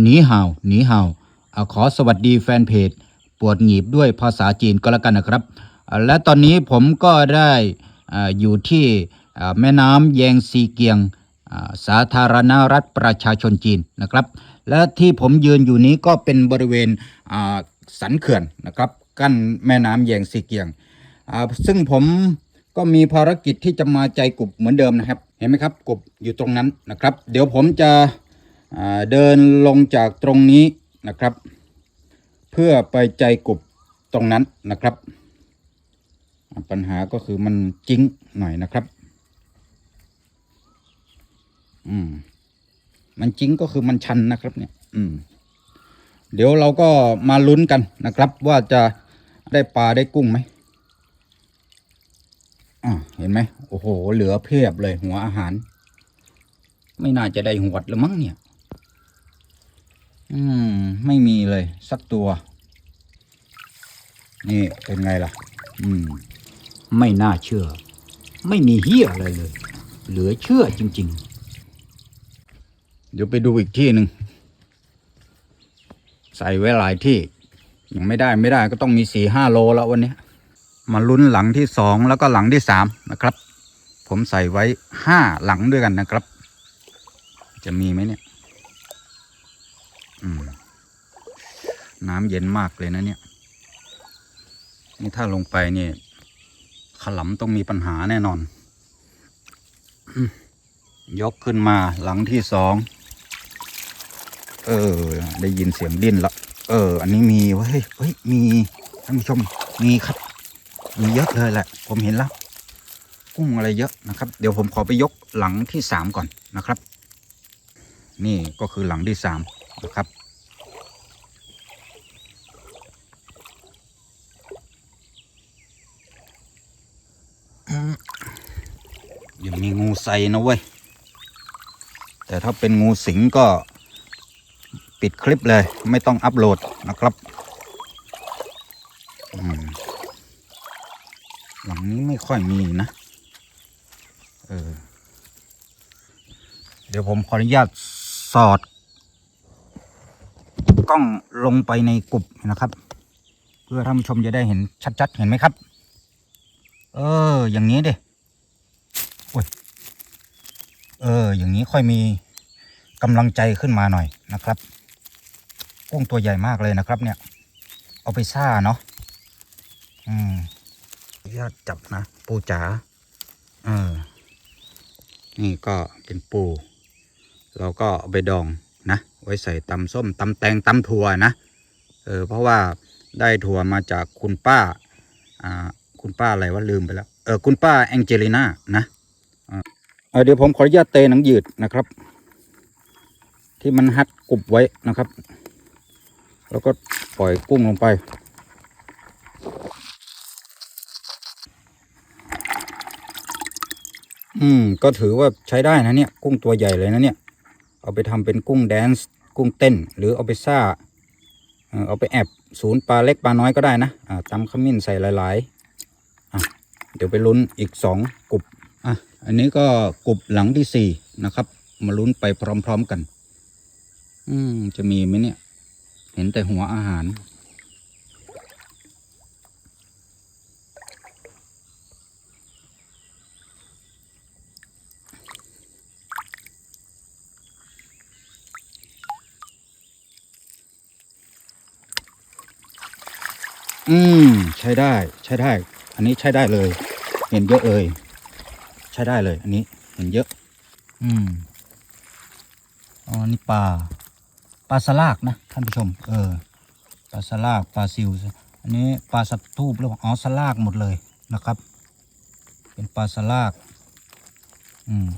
หนีห่าวหนีห่าวอ่าขอสวัสดีแฟนเพจ ปวดหงีบด้วยภาษาจีนก็แล้วกันนะครับ และตอนนี้ผมก็ได้อยู่ที่แม่น้ำแยงซีเกียงสาธารณรัฐประชาชนจีนนะครับ และที่ผมยืนอยู่นี้ก็เป็นบริเวณสันเขื่อนนะครับ กั้นแม่น้ำแยงซีเกียง ซึ่งผมก็มีภารกิจที่จะมาใจกุบเหมือนเดิมนะครับ เห็นไหมครับกุบอยู่ตรงนั้นนะครับ เดี๋ยวผมจะ เดินลงจากตรงนี้นะครับ เพื่อไปใจกบตรงนั้นนะครับ ปัญหาก็คือมันจิ้งหน่อยนะครับ อืมมันจริงก็คือมันชันนะครับเนี่ย อืม เดี๋ยวเราก็มาลุ้นกันนะครับ ว่าจะได้ปลาได้กุ้งไหมอ่าเห็นไหมโอ้โห เหลือเพียบเลยหัวอาหาร ไม่น่าจะได้หวดแล้วมั้งเนี่ย อืม ไม่มีเลย สักตัว นี่เป็นไงล่ะ อืม ไม่น่าเชื่อ ไม่มีเฮียอะไรเลย เหลือเชื่อจริง ๆ เดี๋ยวไปดูอีกที่หนึ่งใส่ไว้หลายที่ ยังไม่ได้ไม่ได้ก็ต้องมีสี่ห้าโลแล้ววันนี้มาลุ้นหลังที่สองแล้วก็หลังที่สามนะครับ ผมใส่ไว้ห้าหลังด้วยกันนะครับ จะมีไหมเนี่ย น้ำเย็นมากเลยนะเนี่ย นี่ถ้าลงไปนี่ขลำต้องมีปัญหาแน่นอน ยกขึ้นมาหลังที่สอง เออ ได้ยินเสียงดิ้นละ เออ อันนี้มีเว้ยเฮ้ย มีท่านผู้ชม มีครับ มีเยอะเลยแหละ ผมเห็นแล้ว กุ้งอะไรเยอะนะครับ เดี๋ยวผมขอไปยกหลังที่สามก่อนนะครับ นี่ก็คือหลังที่สาม นะครับยังมีงูใส่นะเว้ย แต่ถ้าเป็นงูสิงก็ปิดคลิปเลย ไม่ต้องอัปโหลดนะครับหลังนี้ไม่ค่อยมีนะ เออ เดี๋ยวผมขออนุญาตสอด กล้องลงไปในกลุ่มนะครับ เพื่อท่านผู้ชมจะได้เห็นชัดๆ เห็นไหมครับ เออ อย่างนี้ดิโอ้ยเออ อย่างนี้ค่อยมีกำลังใจขึ้นมาหน่อยนะครับกุ้งตัวใหญ่มากเลยนะครับ เนี่ย เอาไปซ่าเนาะอืมขออนุญาตจับนะปูจ๋าเออนี่ก็เป็นปู เราก็เอาไปดองนะ ไว้ใส่ตำส้มตำแตงตำถั่วนะเออเพราะว่าได้ถั่วมาจากคุณป้าอ่าคุณป้าอะไรว่าลืมไปแล้วเออคุณป้าแองเจลิน่านะเออเดี๋ยวผมขออนุญาตเตหนังยืดนะครับ ที่มันฮัดกรุบไว้นะครับ แล้วก็ปล่อยกุ้งลงไปอืมก็ถือว่าใช้ได้นะเนี่ย กุ้งตัวใหญ่เลยนะเนี่ย เอาไปทำเป็นกุ้งแดนซ์กุ้งเต้น หรือเอาไปซ่าเอาไปแอบศูนย์ปลาเล็กปลาน้อยก็ได้นะตำขมิ้นใส่หลายๆเดี๋ยวไปลุ้นอีกสองกลุ่มอะอันนี้ก็กลุ่มหลังที่สี่นะครับ มาลุ้นไปพร้อม ๆกัน อืมจะมีไหมเนี่ย เห็นแต่หัวอาหาร อืม ใช้ได้ใช้ได้ อันนี้ใช้ได้เลย เห็นเยอะเลย ใช้ได้เลย อันนี้เห็นเยอะ อืมอ๋อนี่ปลาปลาสลากนะท่านผู้ชม เออปลาสลากปลาซิวอันนี้ปลาสัตทูบหรือเปล่าอ๋อสลากหมดเลยนะครับ เป็นปลาสลาก อืม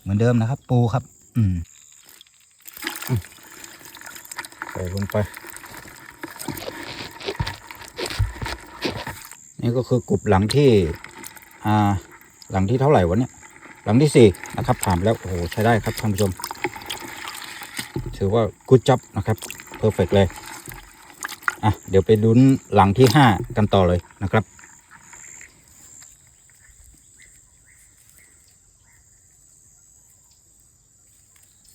เหมือนเดิมนะครับ ปูครับ อืมใส่ลงไป นี่ก็คือกลุ่มหลังที่อ่าหลังที่เท่าไหร่วะเนี่ยหลังที่สี่นะครับผ่านแล้วโอ้โหใช้ได้ครับท่านผู้ชม ถือว่ากูจับนะครับเพอร์เฟกเลยอะเดี๋ยวไปลุ้นหลังที่ห้ากันต่อเลยนะครับ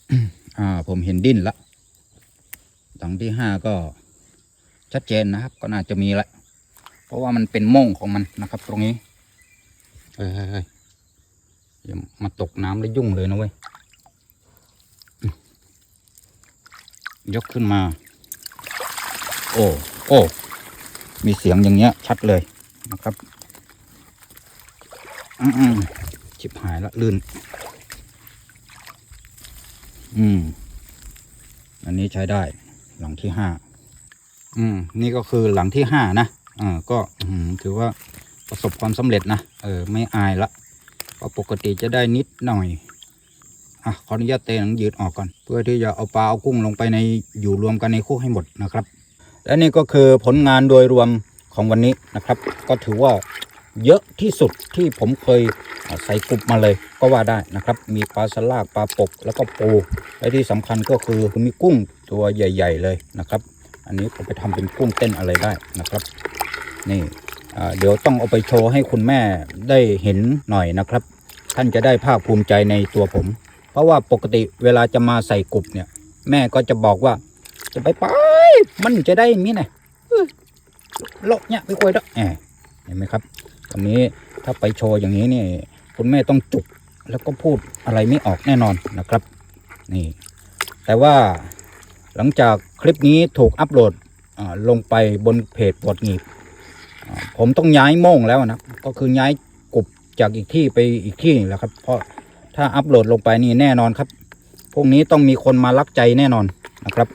อือ่าผมเห็นดิ้นละหลังที่ห้าก็ชัดเจนนะครับ ก็น่าจะมีละ เพราะว่ามันเป็นม่งของมันนะครับ ตรงนี้เฮ้ยเฮ้ยเฮ้ยอย่ามาตกน้ำแล้วยุ่งเลยนะเว้ยยกขึ้นมา โอ้โอ้มีเสียงอย่างเงี้ย ชัดเลยนะครับอืมอืมชิบหายละลื่น อืม อันนี้ใช้ได้ หลังที่ห้า อืม นี่ก็คือหลังที่ห้านะ อ่าก็ถือว่าประสบความสำเร็จนะเออไม่อายละเพราะปกติจะได้นิดหน่อยอะขออนุญาตเตะหนังยืดออกก่อน เพื่อที่จะเอาปลาเอากุ้งลงไปในอยู่รวมกันในคู่ให้หมดนะครับ และนี่ก็คือผลงานโดยรวมของวันนี้นะครับ ก็ถือว่าเยอะที่สุดที่ผมเคยใส่กลุ่มมาเลยก็ว่าได้นะครับ มีปลาสลากปลาปกแล้วก็ปูและที่สำคัญก็คือมีกุ้งตัวใหญ่ ๆ เลยนะครับ อันนี้ผมไปทำเป็นกุ้งเต้นอะไรได้นะครับ นี่เดี๋ยวต้องเอาไปโชว์ให้คุณแม่ได้เห็นหน่อยนะครับ ท่านจะได้ภาคภูมิใจในตัวผม เพราะว่าปกติเวลาจะมาใส่กลุ่มเนี่ย แม่ก็จะบอกว่า จะไปไปมันจะได้มีไงโลกเนี่ยไปคุยด้วยเห็นไหมครับวันนี้ถ้าไปโชว์อย่างนี้นี่คุณแม่ต้องจุกแล้วก็พูดอะไรไม่ออกแน่นอนนะครับ นี่ แต่ว่า หลังจากคลิปนี้ถูกอัปโหลดลงไปบนเพจปวดหงีบผมต้องย้ายโม่งแล้วนะก็คือย้ายกลุ่มจากอีกที่ไปอีกที่แหละครับ เพราะถ้าอัปโหลดลงไปนี่แน่นอนครับ พวกนี้ต้องมีคนมาลักใจแน่นอนนะครับ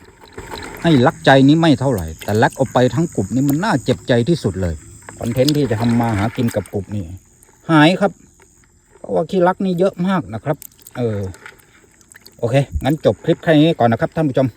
ให้ลักใจนี้ไม่เท่าไหร่ แต่ลักเอาไปทั้งกลุ่มนี่มันน่าเจ็บใจที่สุดเลยคอนเทนต์ที่จะทำมาหากินกับกลุ่มนี่หายครับ เพราะว่าขี้ลักนี่เยอะมากนะครับ เออโอเค งั้นจบคลิปแค่นี้ก่อนนะครับท่านผู้ชม